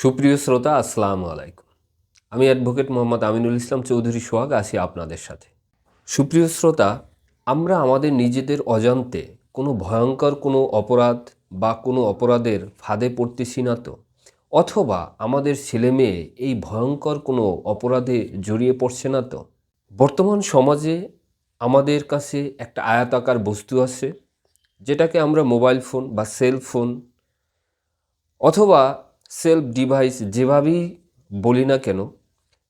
সুপ্রিয় শ্রোতা, আসসালামু আলাইকুম। আমি অ্যাডভোকেট মোহাম্মদ আমিনুল ইসলাম চৌধুরী সোহাগ, আছি আপনাদের সাথে। সুপ্রিয় শ্রোতা, আমরা আমাদের নিজেদের অজান্তে কোনো ভয়ঙ্কর কোনো অপরাধ বা কোনো অপরাধের ফাঁদে পড়তেছি না তো? অথবা আমাদের ছেলে মেয়ে এই ভয়ঙ্কর কোনো অপরাধে জড়িয়ে পড়ছে না তো? বর্তমান সমাজে আমাদের কাছে একটা আয়াতাকার বস্তু আছে, যেটাকে আমরা মোবাইল ফোন বা সেল ফোন অথবা সেলফ ডিভাইস যেভাবেই বলি না কেন,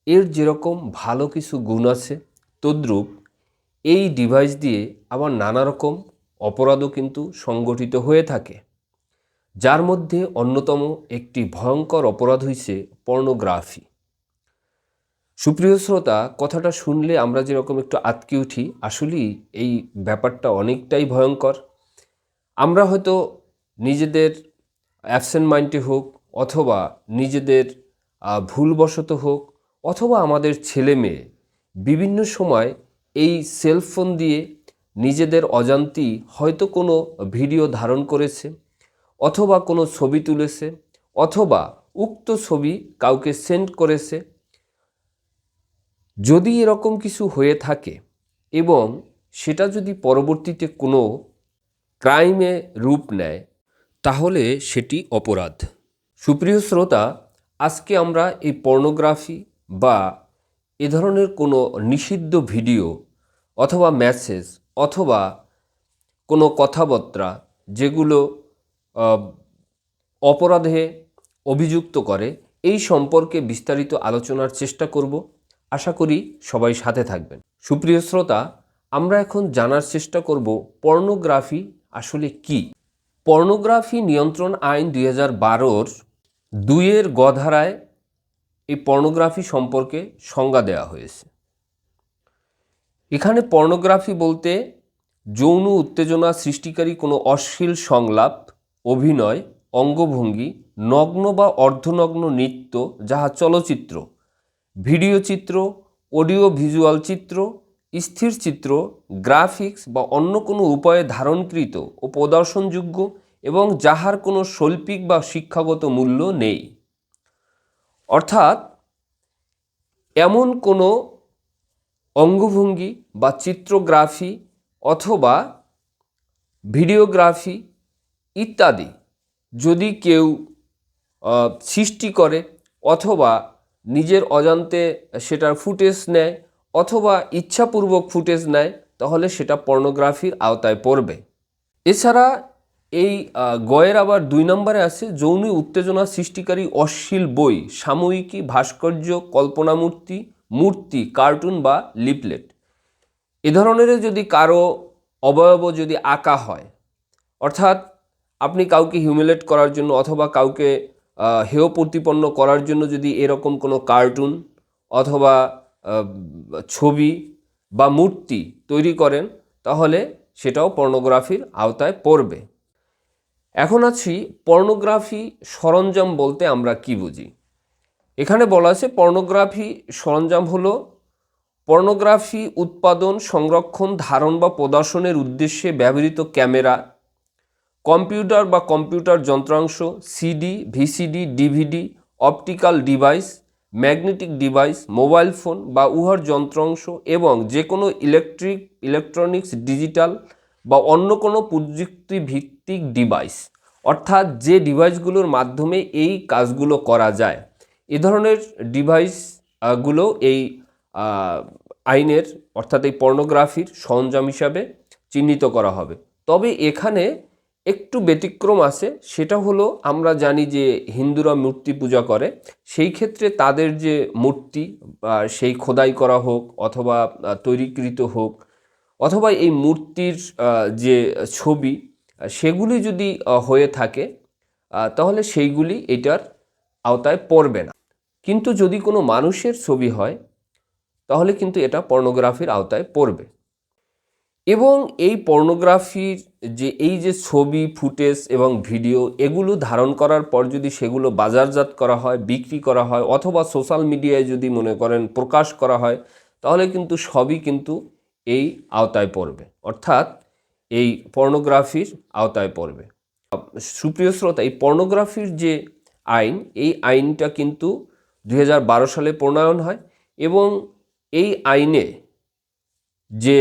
এর যেরকম ভালো কিছু গুণ আছে, তদ্রূপ এই ডিভাইস দিয়ে আবার নানা রকম অপরাধও কিন্তু সংগঠিত হয়ে থাকে। যার মধ্যে অন্যতম একটি ভয়ঙ্কর অপরাধ হইছে পর্নোগ্রাফি। সুপ্রিয় শ্রোতা, কথাটা শুনলে আমরা যেরকম একটু আতকে উঠি, আসলেই এই ব্যাপারটা অনেকটাই ভয়ঙ্কর। আমরা হয়তো নিজেদের অ্যাবসেন্ট মাইন্ডে হোক অথবা নিজেদের ভুলবশত হোক অথবা আমাদের ছেলে মেয়ে, বিভিন্ন সময় এই সেলফোন দিয়ে নিজেদের অজান্তি হয়তো কোনো ভিডিও ধারণ করেছে অথবা কোনো ছবি তুলেছে অথবা উক্ত ছবি কাউকে সেন্ড করেছে। যদি এরকম কিছু হয়ে থাকে এবং সেটা যদি পরবর্তীতে কোনো ক্রাইমে রূপ নেয়, তাহলে সেটি অপরাধ। সুপ্রিয় শ্রোতা, আজকে আমরা এই পর্নোগ্রাফি বা এ ধরনের কোনো নিষিদ্ধ ভিডিও অথবা মেসেজ অথবা কোনো কথাবার্তা যেগুলো অপরাধে অভিযুক্ত করে, এই সম্পর্কে বিস্তারিত আলোচনার চেষ্টা করব। আশা করি সবাই সাথে থাকবেন। সুপ্রিয় শ্রোতা, আমরা এখন জানার চেষ্টা করব পর্নোগ্রাফি আসলে কি? পর্নোগ্রাফি নিয়ন্ত্রণ আইন দুই হাজার বারোর দুইয়ের গধারায় এই পর্নোগ্রাফি সম্পর্কে সংজ্ঞা দেওয়া হয়েছে। এখানে পর্নোগ্রাফি বলতে যৌন উত্তেজনা সৃষ্টিকারী কোনো অশ্লীল সংলাপ, অভিনয়, অঙ্গভঙ্গি, নগ্ন বা অর্ধনগ্ন নৃত্য, যাহা চলচ্চিত্র, ভিডিও চিত্র, অডিও ভিজুয়াল চিত্র, স্থির চিত্র, গ্রাফিক্স বা অন্য কোনো উপায়ে ধারণকৃত ও প্রদর্শনযোগ্য এবং যাহার কোনো শৈল্পিক বা শিক্ষাগত মূল্য নেই। অর্থাৎ, এমন কোনো অঙ্গভঙ্গি বা চিত্রগ্রাফি অথবা ভিডিওগ্রাফি ইত্যাদি যদি কেউ সৃষ্টি করে অথবা নিজের অজান্তে সেটার ফুটেজ নেয় অথবা ইচ্ছাপূর্বক ফুটেজ নেয়, তাহলে সেটা পর্নোগ্রাফির আওতায় পড়বে। এছাড়া এই গয়ের আবার দুই নম্বরে আছে, যৌন উত্তেজনা সৃষ্টিকারী অশ্লীল বই, সাময়িকী ভাস্কর্য, কল্পনামূর্তি, মূর্তি, কার্টুন বা লিপলেট এ ধরনের যদি কারও অবয়ব যদি আঁকা হয়, অর্থাৎ আপনি কাউকে হিউমিলেট করার জন্য অথবা কাউকে হেয় প্রতিপন্ন করার জন্য যদি এরকম কোনো কার্টুন অথবা ছবি বা মূর্তি তৈরি করেন, তাহলে সেটাও পর্নোগ্রাফির আওতায় পড়বে। এখন আছি পর্নোগ্রাফি সরঞ্জাম বলতে আমরা কি বুঝি? এখানে বলা আছে পর্নোগ্রাফি সরঞ্জাম হলো পর্নোগ্রাফি উৎপাদন, সংরক্ষণ, ধারণ বা প্রদর্শনের উদ্দেশ্যে ব্যবহৃত ক্যামেরা, কম্পিউটার বা কম্পিউটার যন্ত্রাংশ, CD, VCD, DVD, optical device, magnetic device, mobile phone বা উহার যন্ত্রাংশ এবং যে কোনো ইলেকট্রিক, ইলেকট্রনিক্স, ডিজিটাল বা অন্য কোনো প্রযুক্তি ভিত্তিক ডিভাইস অর্থাৎ যে ডিভাইসগুলোর মাধ্যমে এই কাজগুলো করা যায়, এ ধরনের ডিভাইসগুলো এই আইনের, অর্থাৎ এই পর্নোগ্রাফির সরঞ্জাম হিসাবে চিহ্নিত করা হবে। তবে এখানে একটু ব্যতিক্রম আছে, সেটা হলো আমরা জানি যে হিন্দুরা মূর্তি পূজা করে, সেই ক্ষেত্রে তাদের যে মূর্তি সেই খোদাই করা হোক অথবা তৈরিকৃত হোক অথবা এই মূর্তির যে ছবি সেগুলি যদি হয়ে থাকে তাহলে সেইগুলি এটার আওতায় পড়বে না। কিন্তু যদি কোনো মানুষের ছবি হয়, তাহলে কিন্তু এটা পর্নোগ্রাফির আওতায় পড়বে। এবং এই পর্নোগ্রাফির যে, এই যে ছবি, ফুটেজ এবং ভিডিও, এগুলো ধারণ করার পর যদি সেগুলো বাজারজাত করা হয়, বিক্রি করা হয়, অথবা সোশ্যাল মিডিয়ায় যদি মনে করেন প্রকাশ করা হয়, তাহলে কিন্তু সবই কিন্তু এই আওতায় পড়বে। অর্থাৎ এই পর্নোগ্রাফির আওতায় পড়বে। সুপ্রিয় শ্রোতা, এই পর্নোগ্রাফির যে আইন, এই আইনটা কিন্তু দু হাজার বারো সালে প্রণয়ন হয় এবং এই আইনে যে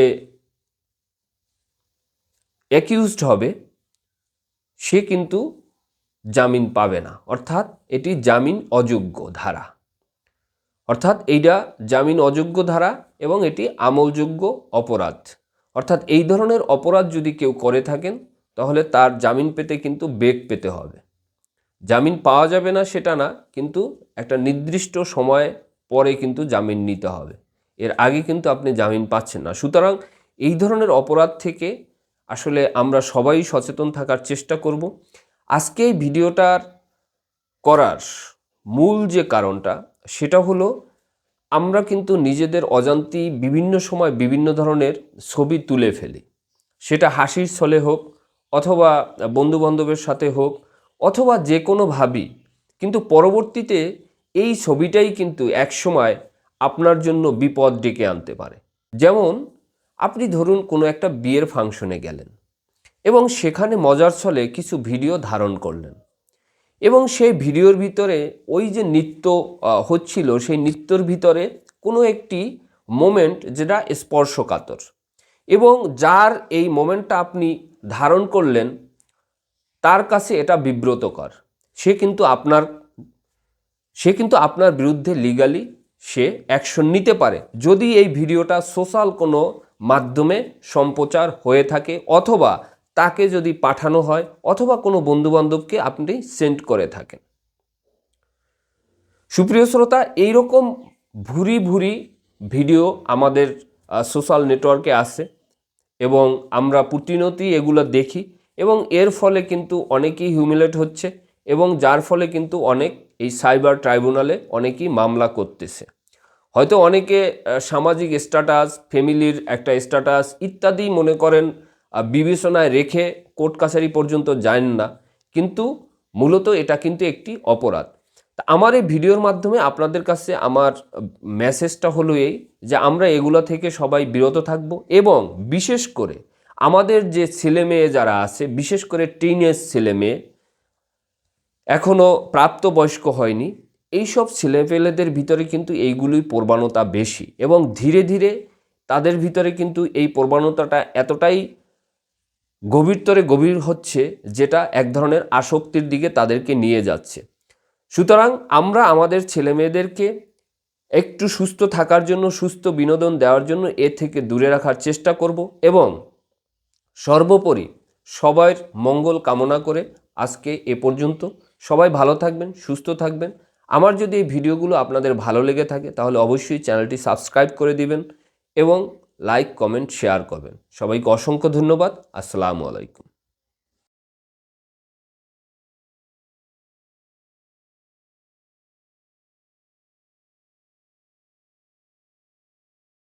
অ্যাকিউজড হবে, সে কিন্তু জামিন পাবে না। অর্থাৎ এটি জামিন অযোগ্য ধারা। অর্থাৎ এইটা জামিন অযোগ্য ধারা এবং এটি আমলযোগ্য অপরাধ। অর্থাৎ এই ধরনের অপরাধ যদি কেউ করে থাকেন, তাহলে তার জামিন পেতে কিন্তু বেগ পেতে হবে। জামিন পাওয়া যাবে না সেটা না, কিন্তু একটা নির্দিষ্ট সময় পরে কিন্তু জামিন নিতে হবে। এর আগে কিন্তু আপনি জামিন পাচ্ছেন না। সুতরাং এই ধরনের অপরাধ থেকে আসলে আমরা সবাই সচেতন থাকার চেষ্টা করব। আজকে এই ভিডিওটার করার মূল যে কারণটা সেটা হলো, আমরা কিন্তু নিজেদের অজান্তি বিভিন্ন সময় বিভিন্ন ধরনের ছবি তুলে ফেলি। সেটা হাসির ছলে হোক, অথবা বন্ধুবান্ধবের সাথে হোক, অথবা যে কোনোভাবেই কিন্তু পরবর্তীতে এই ছবিটাই কিন্তু একসময় আপনার জন্য বিপদ ডেকে আনতে পারে। যেমন, আপনি ধরুন কোনো একটা বিয়ের ফাংশনে গেলেন এবং সেখানে মজার ছলে কিছু ভিডিও ধারণ করলেন। এবং সেই ভিডিওর ভিতরে ওই যে নৃত্য হচ্ছিল, সেই নৃত্যর ভিতরে কোনো একটি মোমেন্ট যেটা স্পর্শকাতর। এবং যার এই মোমেন্টটা আপনি ধারণ করলেন, তার কাছে এটা বিব্রতকর। সে কিন্তু আপনার, সে কিন্তু আপনার বিরুদ্ধে লিগালি সে অ্যাকশন নিতে পারে। যদি এই ভিডিওটা সোশ্যাল কোনো মাধ্যমে সম্প্রচার হয়ে থাকে, অথবা তাকে যদি পাঠানো হয় অথবা কোনো বন্ধুবান্ধবকে আপনি সেন্ড করে থাকেন। সুপ্রিয় শ্রোতা, এইরকম ভুরি ভুরি ভিডিও আমাদের সোশ্যাল নেটওয়ার্কে আসে এবং আমরা প্রতিনিয়তই এগুলো দেখি এবং এর ফলে কিন্তু অনেকেই হিউমিলেট হচ্ছে এবং যার ফলে কিন্তু অনেক এই সাইবার ট্রাইব্যুনালে অনেকেই মামলা করতেছে। হয়তো অনেকে সামাজিক স্ট্যাটাস ফ্যামিলির একটা স্ট্যাটাস ইত্যাদি মনে করেন বিবেচনায় রেখে কোর্ট কাছারি পর্যন্ত যান না। কিন্তু মূলত এটা কিন্তু একটি অপরাধ। তা আমার এই ভিডিওর মাধ্যমে আপনাদের কাছে আমার মেসেজটা হলো এই যে আমরা এগুলো থেকে সবাই বিরত থাকব এবং বিশেষ করে আমাদের যে ছেলে মেয়ে যারা আছে, বিশেষ করে টিনেজ ছেলে মেয়ে এখনও প্রাপ্তবয়স্ক হয়নি, এইসব ছেলেপেলেদের ভিতরে কিন্তু এইগুলোই প্রবণতা বেশি এবং ধীরে ধীরে তাদের ভিতরে কিন্তু এই প্রবণতাটা এতটাই গভীরতরে গভীর হচ্ছে যেটা এক ধরনের আসক্তির দিকে তাদেরকে নিয়ে যাচ্ছে। সুতরাং আমরা আমাদের ছেলে মেয়েদেরকে একটু সুস্থ থাকার জন্য, সুস্থ বিনোদন দেওয়ার জন্য এ থেকে দূরে রাখার চেষ্টা করব এবং সর্বোপরি সবার মঙ্গল কামনা করে আজকে এ পর্যন্ত। সবাই ভালো থাকবেন, সুস্থ থাকবেন। আমার যদি এই ভিডিওগুলো আপনাদের ভালো লেগে থাকে তাহলে অবশ্যই চ্যানেলটি সাবস্ক্রাইব করে দিবেন এবং লাইক কমেন্ট শেয়ার করবেন। সবাইকে অসংখ্য ধন্যবাদ। আসসালামু আলাইকুম।